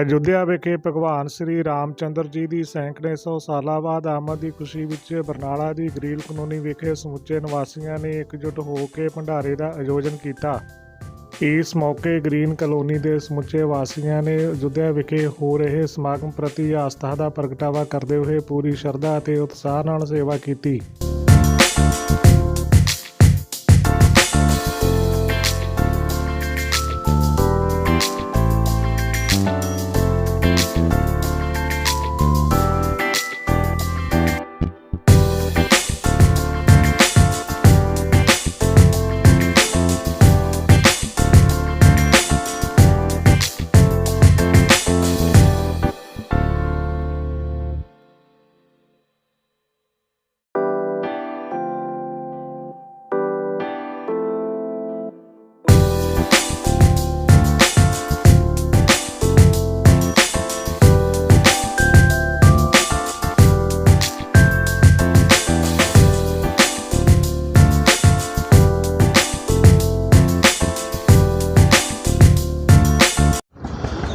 ਅਯੁੱਧਿਆ ਵਿਖੇ ਭਗਵਾਨ ਸ੍ਰੀ ਰਾਮਚੰਦਰ ਜੀ ਦੀ ਸੈਂਕੜੇ ਸੌ ਸਾਲਾਂ ਬਾਅਦ ਆਮਦ ਦੀ ਖੁਸ਼ੀ ਵਿੱਚ ਬਰਨਾਲਾ ਦੀ ਗ੍ਰੀਲ ਕਲੋਨੀ ਵਿਖੇ ਸਮੁੱਚੇ ਨਿਵਾਸੀਆਂ ਨੇ ਇਕਜੁੱਟ ਹੋ ਕੇ ਭੰਡਾਰੇ ਦਾ ਆਯੋਜਨ ਕੀਤਾ। ਇਸ ਮੌਕੇ ਗ੍ਰੀਨ ਕਲੋਨੀ ਦੇ ਸਮੁੱਚੇ ਵਾਸੀਆਂ ਨੇ ਅਯੁੱਧਿਆ ਵਿਖੇ ਹੋ ਰਹੇ ਸਮਾਗਮ ਪ੍ਰਤੀ ਆਸਥਾ ਦਾ ਪ੍ਰਗਟਾਵਾ ਕਰਦੇ ਹੋਏ ਪੂਰੀ ਸ਼ਰਧਾ ਅਤੇ ਉਤਸ਼ਾਹ ਨਾਲ ਸੇਵਾ ਕੀਤੀ।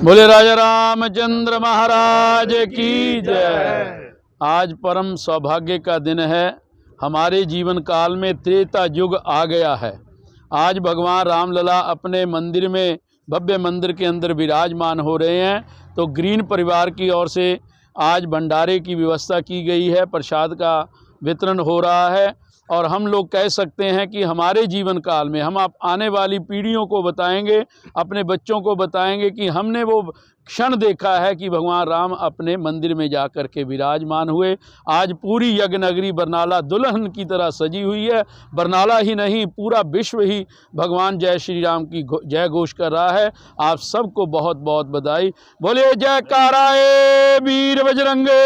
बोले राजा रामचंद्र महाराज की जय। आज परम सौभाग्य का दिन है। हमारे जीवन काल में त्रेता युग आ गया है। आज भगवान रामलला अपने मंदिर में, भव्य मंदिर के अंदर विराजमान हो रहे हैं। तो ग्रीन परिवार की ओर से आज भंडारे की व्यवस्था की गई है। प्रसाद का वितरण हो रहा है। और हम लोग कह सकते हैं कि हमारे जीवन काल में हम आप आने वाली पीढ़ियों को बताएँगे अपने बच्चों को बताएँगे कि हमने वो क्षण देखा है कि भगवान राम अपने मंदिर में जा कर के विराजमान हुए। आज पूरी यज्ञ नगरी बरनाला दुल्हन की तरह सजी हुई है। बरनाला ही नहीं पूरा विश्व ही भगवान जय श्री राम की जय घोष कर रहा है। आप सबको बहुत बहुत बधाई। बोले जय काराए वीर बजरंगे।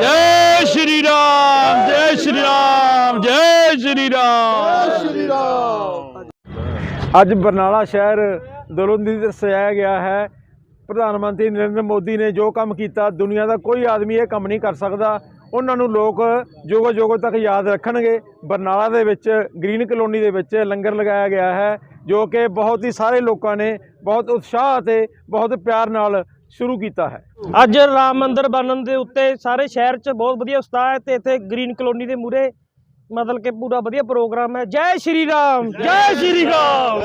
जय श्री राम जय ਸ਼੍ਰੀ ਰਾਮ ਜੈ ਸ਼੍ਰੀ ਰਾਮ ਜੈ ਸ਼੍ਰੀ ਰਾਮ ਅੱਜ ਬਰਨਾਲਾ ਸ਼ਹਿਰ ਦਲੋਂਦੀ ਦਰਸਾਇਆ ਗਿਆ ਹੈ। ਪ੍ਰਧਾਨ ਮੰਤਰੀ ਨਰਿੰਦਰ ਮੋਦੀ ਨੇ ਜੋ ਕੰਮ ਕੀਤਾ ਦੁਨੀਆ ਦਾ ਕੋਈ ਆਦਮੀ ਇਹ ਕੰਮ ਨਹੀਂ ਕਰ ਸਕਦਾ। ਉਹਨਾਂ ਨੂੰ ਲੋਕ ਜੋਗੋ ਜੋਗੋ ਤੱਕ ਯਾਦ ਰੱਖਣਗੇ। ਬਰਨਾਲਾ ਦੇ ਵਿੱਚ ਗ੍ਰੀਨ ਕਲੋਨੀ ਦੇ ਵਿੱਚ ਲੰਗਰ ਲਗਾਇਆ ਗਿਆ ਹੈ ਜੋ ਕਿ ਬਹੁਤ ਹੀ ਸਾਰੇ ਲੋਕਾਂ ਨੇ ਬਹੁਤ ਉਤਸ਼ਾਹ ਅਤੇ ਬਹੁਤ ਪਿਆਰ ਨਾਲ ਸ਼ੁਰੂ ਕੀਤਾ ਹੈ। ਅੱਜ ਰਾਮ ਮੰਦਿਰ ਬਣਨ ਦੇ ਉੱਤੇ ਸਾਰੇ ਸ਼ਹਿਰ 'ਚ ਬਹੁਤ ਵਧੀਆ ਉਤਸ਼ਾਹ ਹੈ ਤੇ ਇੱਥੇ ਗ੍ਰੀਨ ਕਲੋਨੀ ਦੇ ਮੂਰੇ ਮਤਲਬ ਕਿ ਪੂਰਾ ਵਧੀਆ ਪ੍ਰੋਗਰਾਮ ਹੈ। ਜੈ ਸ਼੍ਰੀ ਰਾਮ ਜੈ ਸ਼੍ਰੀ ਰਾਮ।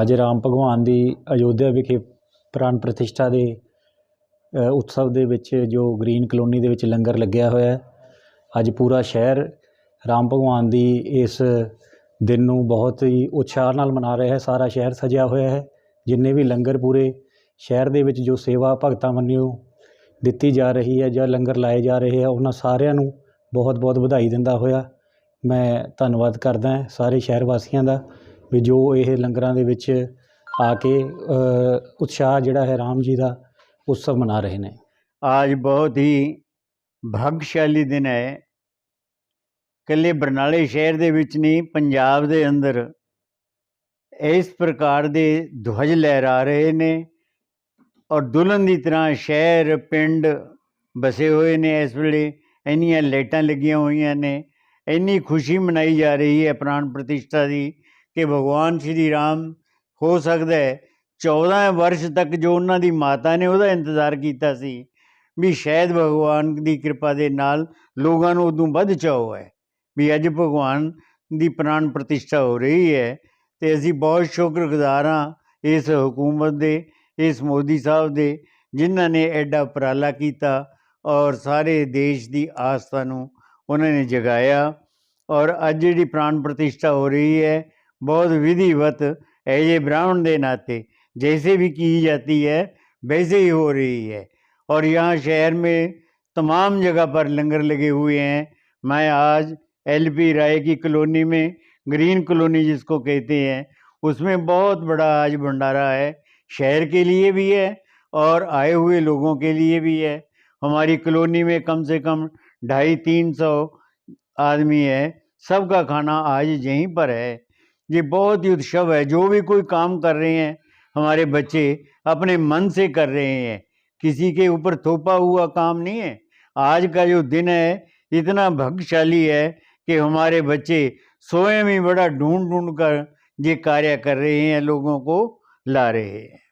ਅੱਜ ਰਾਮ ਭਗਵਾਨ ਦੀ ਅਯੋਧਿਆ ਵਿਖੇ ਪ੍ਰਾਨ ਪ੍ਰਤਿਸ਼ਠਾ ਦੇ ਉਤਸਵ ਦੇ ਵਿੱਚ ਜੋ ਗ੍ਰੀਨ ਕਲੋਨੀ ਦੇ ਵਿੱਚ ਲੰਗਰ ਲੱਗਿਆ ਹੋਇਆ ਹੈ ਅੱਜ ਪੂਰਾ ਸ਼ਹਿਰ ਰਾਮ ਭਗਵਾਨ ਦੀ ਇਸ ਦਿਨ ਨੂੰ ਬਹੁਤ ਹੀ ਉਤਸ਼ਾਹ ਨਾਲ ਮਨਾ ਰਿਹਾ ਹੈ। ਸਾਰਾ ਸ਼ਹਿਰ ਸਜਿਆ ਹੋਇਆ ਹੈ। ਜਿੰਨੇ ਵੀ ਲੰਗਰ ਪੂਰੇ ਸ਼ਹਿਰ ਦੇ ਵਿੱਚ ਜੋ ਸੇਵਾ ਭਗਤਾਂ ਵੱਲੋਂ ਦਿੱਤੀ ਜਾ ਰਹੀ ਹੈ ਜਾਂ ਲੰਗਰ ਲਾਏ ਜਾ ਰਹੇ ਆ ਉਹਨਾਂ ਸਾਰਿਆਂ ਨੂੰ ਬਹੁਤ ਬਹੁਤ ਵਧਾਈ ਦਿੰਦਾ ਹੋਇਆ ਮੈਂ ਧੰਨਵਾਦ ਕਰਦਾ ਹਾਂ ਸਾਰੇ ਸ਼ਹਿਰ ਵਾਸੀਆਂ ਦਾ ਵੀ ਜੋ ਇਹ ਲੰਗਰਾਂ ਦੇ ਵਿੱਚ ਆ ਕੇ ਅ, ਉਤਸ਼ਾਹ ਜਿਹੜਾ ਹੈ ਰਾਮ ਜੀ ਦਾ ਉਤਸਵ ਮਨਾ ਰਹੇ ਨੇ आज बहुत ही ਭਾਗਸ਼ਾਲੀ ਦਿਨ ਹੈ ਇਕੱਲੇ ਬਰਨਾਲੇ ਸ਼ਹਿਰ ਦੇ ਵਿੱਚ ਨਹੀਂ ਪੰਜਾਬ ਦੇ ਅੰਦਰ ਇਸ ਪ੍ਰਕਾਰ ਦੇ ਧਵਜ ਲਹਿਰਾ ਰਹੇ ਨੇ ਔਰ ਦੁਲਹਨ ਦੀ ਤਰ੍ਹਾਂ ਸ਼ਹਿਰ, ਪਿੰਡ ਬਸੇ ਹੋਏ ਨੇ ਇਸ ਵੇਲੇ। ਇੰਨੀਆਂ ਲਾਈਟਾਂ ਲੱਗੀਆਂ ਹੋਈਆਂ ਨੇ। ਇੰਨੀ ਖੁਸ਼ੀ ਮਨਾਈ ਜਾ ਰਹੀ ਹੈ ਪ੍ਰਾਣ ਪ੍ਰਤਿਸ਼ਠਾ ਦੀ ਕਿ ਭਗਵਾਨ ਸ਼੍ਰੀ ਰਾਮ ਹੋ ਸਕਦਾ ਹੈ। 14 ਵਰਸ਼ ਤੱਕ ਜੋ ਉਹਨਾਂ ਦੀ ਮਾਤਾ ਨੇ ਉਹਦਾ ਇੰਤਜ਼ਾਰ ਕੀਤਾ ਸੀ ਵੀ ਸ਼ਾਇਦ ਭਗਵਾਨ ਦੀ ਕਿਰਪਾ ਦੇ ਨਾਲ ਲੋਕਾਂ ਨੂੰ ਉਦੋਂ ਵੱਧ ਚਾਅ ਹੈ ਵੀ ਅੱਜ ਭਗਵਾਨ ਦੀ ਪ੍ਰਾਣ ਪ੍ਰਤਿਸ਼ਠਾ ਹੋ ਰਹੀ ਹੈ। ਤੇ ਅਸੀਂ ਬਹੁਤ ਸ਼ੁਕਰਗੁਜ਼ਾਰ ਹਾਂ ਇਸ ਹਕੂਮਤ ਦੇ ਇਸ ਮੋਦੀ ਸਾਹਿਬ ਦੇ ਜਿਨ੍ਹਾਂ ਨੇ ਐਡਾ ਉਪਰਾਲਾ ਕੀਤਾ ਔਰ ਸਾਰੇ ਦੇਸ਼ ਦੀ ਆਸਥਾ ਨੂੰ ਉਹਨਾਂ ਨੇ ਜਗਾਇਆ ਔਰ ਅੱਜ ਜਿਹੜੀ ਪ੍ਰਾਣ ਪ੍ਰਤਿਸ਼ਠਾ ਹੋ ਰਹੀ ਹੈ ਬਹੁਤ ਵਿਧੀਵਤ ਐਜੇ ब्राह्मण ਦੇ ਨਾਤੇ जैसे भी की जाती है वैसे ही हो रही है और यहाँ शहर में तमाम जगह पर लंगर लगे हुए हैं मैं आज एल पी राय की कॉलोनी में ग्रीन कॉलोनी जिसको कहते हैं उसमें बहुत बड़ा आज भंडारा है शहर के लिए भी है और आए हुए लोगों के लिए भी है। हमारी कॉलोनी में कम से कम ढाई तीन सौ आदमी है। सबका खाना आज यहीं पर है। ये बहुत ही उत्सव है। जो भी कोई काम कर रहे हैं, हमारे बच्चे अपने मन से कर रहे हैं। किसी के ऊपर थोपा हुआ काम नहीं है। आज का जो दिन है, इतना भाग्यशाली है कि हमारे बच्चे स्वयं ही बड़ा ढूंढ ढूंढ कर ये कार्य कर रहे हैं लोगों को। ला रहे हैं।